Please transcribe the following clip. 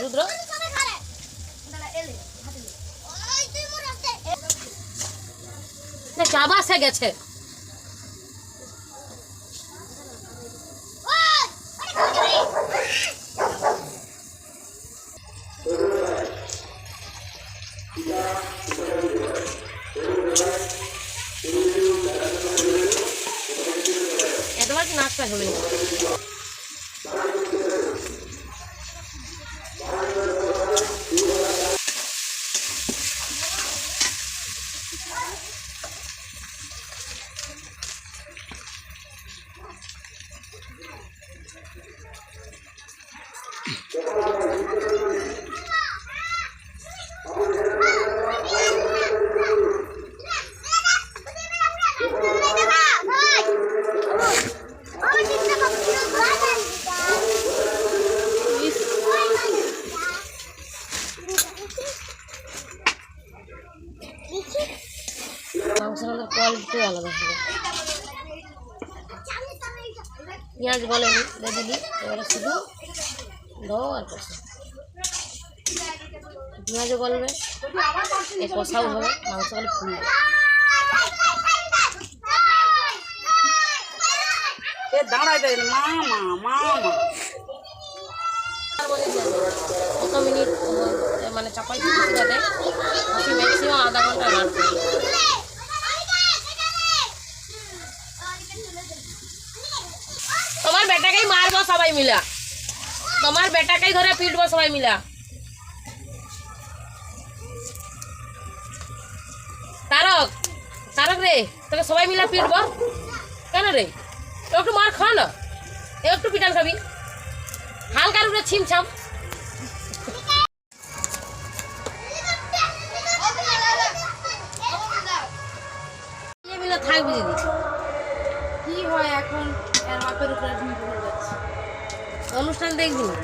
রুদ্র আবার গেছে। এতবার কি নাচটা হলো মাংসের কোয়ালিটি আলাদা হবে। পেঁয়াজ বলেনি দিয়ে দিলি এবারে শুধু দাও আর কষা। পেঁয়াজও গলবে এ কষাও হবে মাংস গলে ফুলবে এ দাঁড়ায় দেয় মামা মামা কত মিনিট মানে চাপাই দিতে বেটাকেই মারবো সবাই মিলা। তোমার বেটাকেই ধরে পিটবো সবাই মিলা। তারক তারক রে, তোকে সবাই মিলা পিটবো? কেন রে? একটু মার খা না। একটু পিটান খাবি। হালকার উপরে ছিমছাম থাকবি দিদি। কি হয় এখন? এর বাপের উপরে অনুষ্ঠান দেখবি না